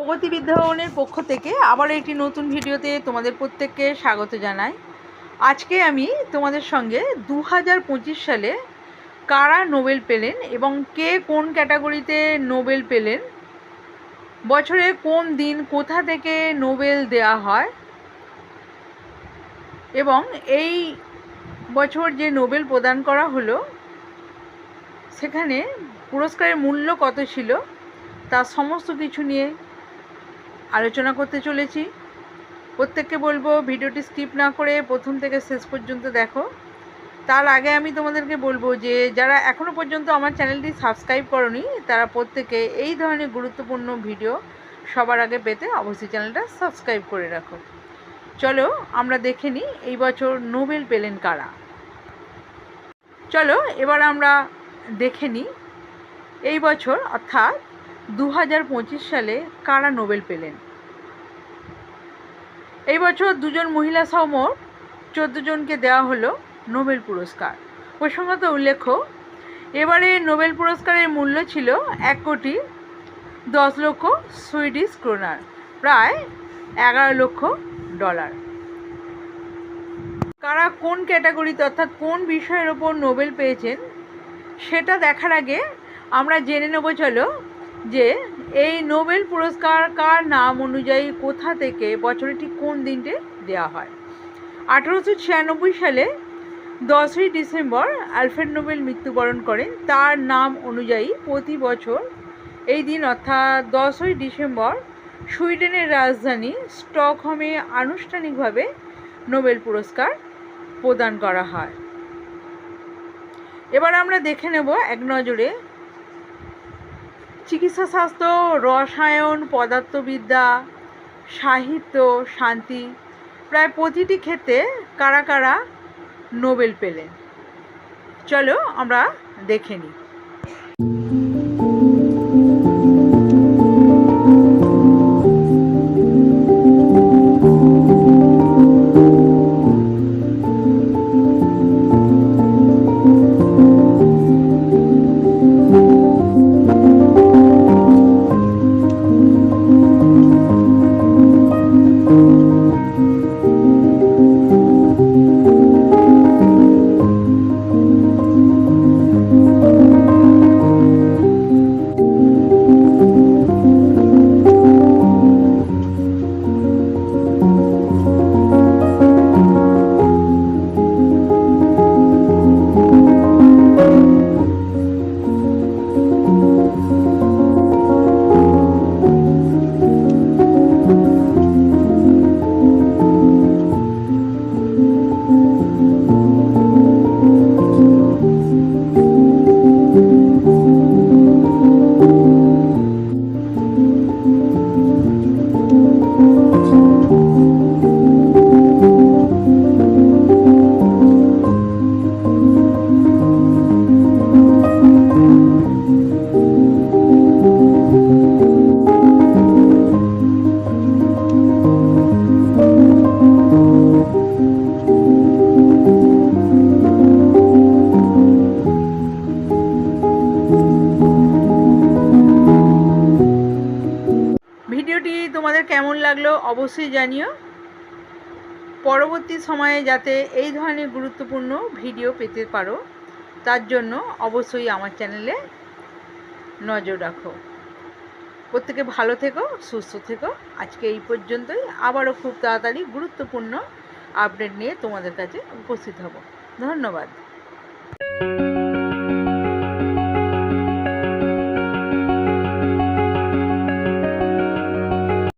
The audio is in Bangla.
প্রগতি বিদ্যাভবনের পক্ষ থেকে আবার একটি নতুন ভিডিওতে তোমাদের প্রত্যেককে স্বাগত জানাই। আজকে আমি তোমাদের সঙ্গে দু হাজার পঁচিশ সালে কারা নোবেল পেলেন এবং কে কোন ক্যাটাগরিতে নোবেল পেলেন, বছরে কোন দিন কোথা থেকে নোবেল দেয়া হয় এবং এই বছর যে নোবেল প্রদান করা হলো, সেখানে পুরস্কারের মূল্য কত ছিল তার সমস্ত কিছু নিয়ে আলোচনা করতে চলেছি। প্রত্যেককে বলব ভিডিওটি স্কিপ না করে প্রথম থেকে শেষ পর্যন্ত দেখো। তার আগে আমি তোমাদেরকে বলব যে, যারা এখনও পর্যন্ত আমার চ্যানেলটি সাবস্ক্রাইব করনি, তারা প্রত্যেকে এই ধরনের গুরুত্বপূর্ণ ভিডিও সবার আগে পেতে অবশ্যই চ্যানেলটা সাবস্ক্রাইব করে রাখো। চলো আমরা দেখে নিই এই বছর নোবেল পেলেন কারা। চলো এবার আমরা দেখে নিই এই বছর অর্থাৎ দু হাজার পঁচিশ সালে কারা নোবেল পেলেন। এই বছর দুজন মহিলা সহ মোট চোদ্দ জনকে দেওয়া হলো নোবেল পুরস্কার। প্রসঙ্গত উল্লেখ্য, এবারে নোবেল পুরস্কারের মূল্য ছিল এক কোটি দশ লক্ষ সুইডিশ ক্রোনার, প্রায় এগারো লক্ষ ডলার। কারা কোন ক্যাটাগরিতে অর্থাৎ কোন বিষয়ের ওপর নোবেল পেয়েছেন, সেটা দেখার আগে আমরা জেনে নেব, চলো যে এই নোবেল পুরস্কার কার নাম অনুযায়ী কোথা থেকে বছরে ঠিক কোন দিনটি দেওয়া হয়? আঠেরোশো ছিয়ানব্বই সালে দশই ডিসেম্বর আলফ্রেড নোবেল মৃত্যুবরণ করেন। তার নাম অনুযায়ী প্রতি বছর এই দিন, অর্থাৎ দশই ডিসেম্বর, সুইডেনের রাজধানী স্টকহোমে আনুষ্ঠানিকভাবে নোবেল পুরস্কার প্রদান করা হয়। এবার আমরা দেখে নেব এক নজরে চিকিৎসা শাস্ত্র রসায়ন, পদার্থবিদ্যা, সাহিত্য, শান্তি প্রায় প্রতিটি ক্ষেত্রে কারা কারা নোবেল পেলেন? চলো আমরা দেখে নিই। ভিডিওটি তোমাদের কেমন লাগল অবশ্যই জানিও। পরবর্তী সময়ে যাতে এই ধরনের গুরুত্বপূর্ণ ভিডিও পেতে পারো, তার জন্য অবশ্যই আমার চ্যানেলে নজর রাখো। প্রত্যেকে ভালো থেকো, সুস্থ থেকো। আজকে এই পর্যন্তই। আবারও খুব তাড়াতাড়ি গুরুত্বপূর্ণ আপডেট নিয়ে তোমাদের কাছে উপস্থিত হব। ধন্যবাদ।